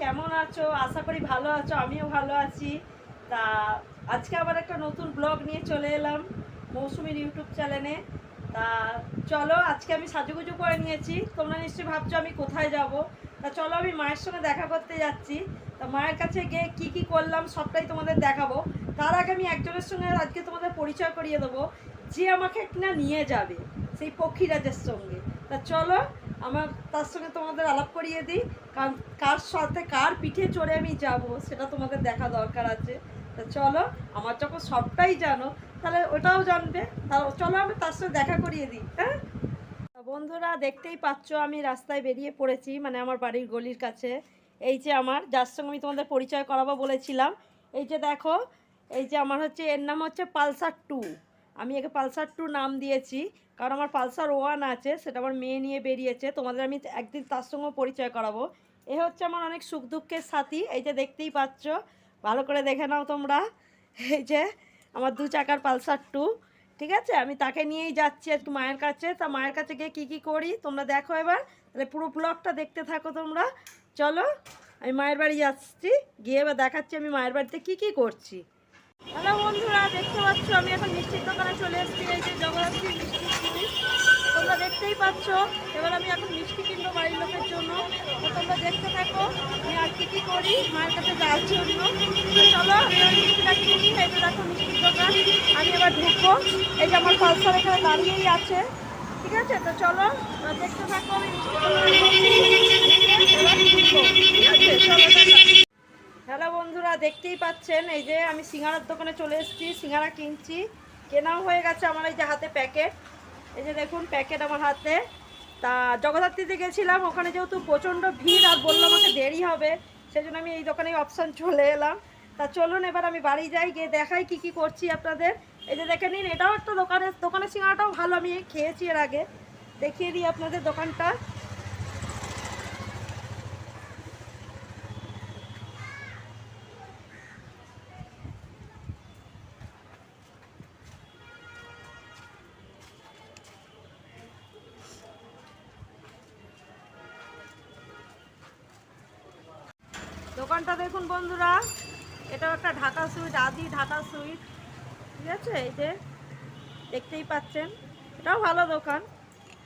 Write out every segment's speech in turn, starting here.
কেমন আছো? আশা করি ভালো আছো, আমিও ভালো আছি। তা আজকে আবার একটা নতুন ব্লগ নিয়ে চলে এলাম মৌসুমীর ইউটিউব চ্যানেলে। তা চলো, আজকে আমি সাজুগুজু করে নিয়েছি। তোমরা নিশ্চয়ই ভাবছ আমি কোথায় যাব? তা চলো, আমি মায়ের সঙ্গে দেখা করতে যাচ্ছি। তা মায়ের কাছে গিয়ে কি কি করলাম সবটাই তোমাদের দেখাবো। তার আগে আমি একজনের সঙ্গে আজকে তোমাদের পরিচয় করিয়ে দেবো। যে আমাকে না নিয়ে যাবে, সেই পক্ষীরাজের সঙ্গে। তা চলো আমার তার সঙ্গে তোমাদের আলাপ করিয়ে দিই। কার সাথে কার পিঠে চড়ে আমি যাব, সেটা তোমাদের দেখা দরকার আছে। তা চলো, আমার যখন সবটাই জানো, তাহলে ওটাও জানবে। তা চলো আমি তার সঙ্গে দেখা করিয়ে দিই হ্যাঁ? বন্ধুরা, দেখতেই পাচ্ছ আমি রাস্তায় বেরিয়ে পড়েছি মানে আমার বাড়ির গলির কাছে। এই যে আমার, যার সঙ্গে আমি তোমাদের পরিচয় করাবো বলেছিলাম। এই যে দেখো, এই যে আমার হচ্ছে, এর নাম হচ্ছে পালসার টু। আমি একে পালসার টু নাম দিয়েছি, কারণ আমার পালসার ওয়ান আছে, সেটা আমার মেয়ে নিয়ে বেরিয়েছে, তোমাদের আমি একদিন তার সঙ্গেও পরিচয় করাবো। এ হচ্ছে আমার অনেক সুখ দুঃখের সাথী, এই যে দেখতেই পাচ্ছ, ভালো করে দেখে নাও তোমরা, এই যে আমার দু চাকার পালসার টু, ঠিক আছে? আমি তাকে নিয়েই যাচ্ছি আজকে মায়ের কাছে, তা মায়ের কাছে গিয়ে কী কী করি, তোমরা দেখো এবার, তাহলে পুরো ব্লগটা দেখতে থাকো তোমরা, চলো, আমি মায়ের বাড়ি যাচ্ছি, গিয়ে এবার দেখাচ্ছি আমি মায়ের বাড়িতে কী কী করছি। হ্যালো বন্ধুরা, দেখতে পাচ্ছ, আমি এখন মিষ্টির দোকানে চলে এসেছি, এই যে জগদ্ধাত্রী মিষ্টি কিনি। তোমরা দেখতেই পাচ্ছ, এবার আমি এখন মিষ্টি কিনবো বাড়ির লোকের জন্য। তো তোমরা দেখতে থাকো, আমি আর কি কি করি, মায়ের কাছে যাওয়ার জন্য। চলো, আমি এবার মিষ্টিটা কিনি, এই যে দেখো মিষ্টির দোকান। আমি এবার ঢুকবো। এই যে আমার পালসার এখানে দাঁড়িয়েই আছে। ঠিক আছে? তো চলো দেখতে থাকো, আমি মিষ্টির দোকানে ঢুকবো। ঠিক আছে চলো টাটা। হ্যালো বন্ধুরা দেখতেই পাচ্ছেন, এই যে আমি সিঙ্গারার দোকানে চলে এসেছি, সিঙ্গারা কিনছি। কেনাও হয়ে গেছে আমার এই যে হাতে প্যাকেট। এই যে দেখুন, প্যাকেট আমার হাতে। তা জগদ্ধাত্রীতে গেছিলাম, ওখানে যেহেতু প্রচণ্ড ভিড় আর বলল আমাকে দেরি হবে সেই জন্য আমি এই দোকানে অপশান চলে এলাম। তা চলুন, এবার আমি বাড়ি যাই, গিয়ে দেখাই কি কি করছি আপনাদের। এই যে দেখে নিন, এটাও একটা দোকানের দোকানের সিঙ্গারাটাও ভালো, আমি খেয়েছি এর আগে। দেখিয়ে দিই আপনাদের দোকানটা। দোকানটা দেখুন বন্ধুরা। এটাও একটা ঢাকা সুইট আদি ঢাকা সুইট ঠিক আছে? এই যে দেখতেই পাচ্ছেন। এটাও ভালো দোকান।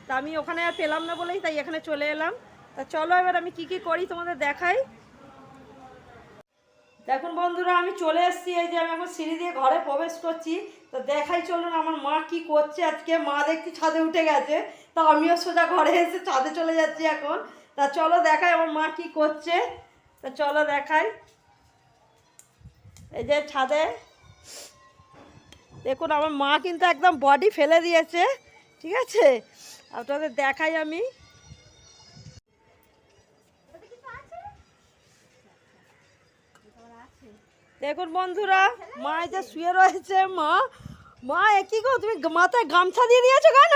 তা আমি ওখানে আর পেলাম না বলেই তাই এখানে চলে এলাম। তা চলো এবার আমি কি কি করি তোমাদের দেখাই। দেখুন বন্ধুরা, আমি চলে এসেছি। এই যে আমি এখন সিঁড়ি দিয়ে ঘরে প্রবেশ করছি। তো দেখাই চলুন আমার মা কি করছে আজকে। মা দেখছি ছাদে উঠে গেছে। তা আমিও সোজা ঘরে এসে ছাদে চলে যাচ্ছি এখন। তা চলো দেখাই আমার মা কি করছে। তা চলো দেখাই। এই যে ছাদে। দেখুন, আমার মা কিন্তু একদম বডি ফেলে দিয়েছে, ঠিক আছে? আপনাদের দেখাই আমি। দেখুন বন্ধুরা, মা যে শুয়ে রয়েছে, মা। মা একই গো তুমি মাথায় গামছা দিয়ে দিয়েছ কেন?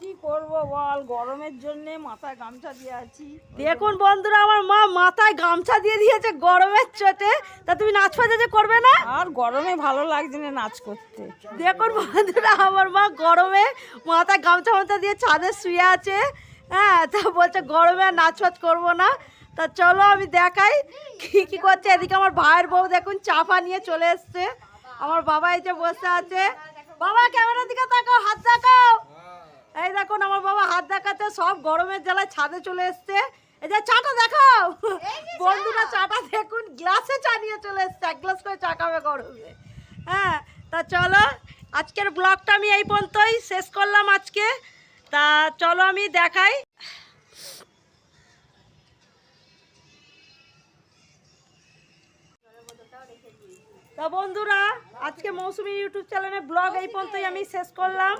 কি করব বল? গরমের জন্য মাথায় গামছা দিয়ে আছি। দেখুন বন্ধুরা আমার মা মাথায় গামছা দিয়ে দিয়েছে গরমের চোটে। তা তুমি নাচ ফাজে করবে না? আর গরমে ভালো লাগছে না নাচ করতে। দেখুন বন্ধুরা আমার মা গরমে মাথায় গামছা মাথা দিয়ে ছাদে শুয়ে আছে। হ্যাঁ তা বলছে গরমে আর নাচ ফাচ করব না। তা চলো আমি দেখাই কি কি করছে। এদিকে আমার ভাইয়ের বউ দেখুন চাপা নিয়ে চলে এসছে। আমার বাবা এই যে বসে আছে। বাবা ক্যামেরার দিকে তাকাও হাত দেখাও এই দেখুন আমার বাবা হাত দেখাচ্ছে সব গরমের জ্বালায় ছাদে চলে এসছে। এই যে চাটা দেখাও। বন্ধুরা চাটা দেখুন গ্লাসে চা নিয়ে চলে এসছে এক গ্লাস করে চা খাবে গরমে। হ্যাঁ তা চলো আজকের ব্লগটা আমি এই পর্যন্তই শেষ করলাম আজকে। তা চলো আমি দেখাই। তা বন্ধুরা, আজকে মৌসুমী ইউটিউব চ্যানেলে ব্লগ এই পর্যন্তই আমি শেষ করলাম।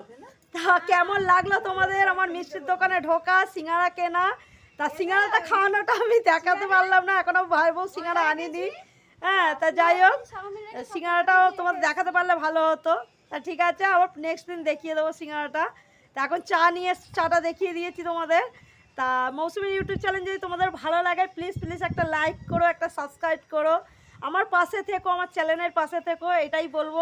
তা কেমন লাগল তোমাদের? আমার মিষ্টির দোকানে ঢোকা, সিঙ্গারা কেনা। তা সিঙ্গারাটা খাওয়ানোটা আমি দেখাতে পারলাম না, এখনও ভাই বউ সিঙ্গারা আনিনি। হ্যাঁ তা যাই হোক, সিঙ্গারাটাও তোমাদের দেখাতে পারলে ভালো হতো। তা ঠিক আছে, আবার নেক্সট দিন দেখিয়ে দেবো সিঙ্গারাটা। তা এখন চা নিয়ে চাটা দেখিয়ে দিয়েছি তোমাদের। তা মৌসুমি ইউটিউব চ্যানেল যদি তোমাদের ভালো লাগে প্লিজ প্লিজ একটা লাইক করো, একটা সাবস্ক্রাইব করো। আমার পাশে থেকো আমার চ্যানেলের পাশে থেকো এটাই বলব।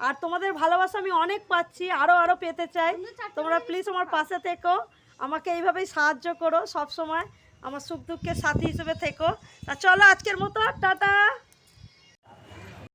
আর তোমাদের ভালোবাসা আমি অনেক পাচ্ছি আরও আরও পেতে চাই। তোমরা প্লিজ আমার পাশে থেকো আমাকে এইভাবেই সাহায্য করো সব সময় আমার সুখ দুঃখের সাথী হিসেবে থেকো। তা চলো আজকের মতো টাটা।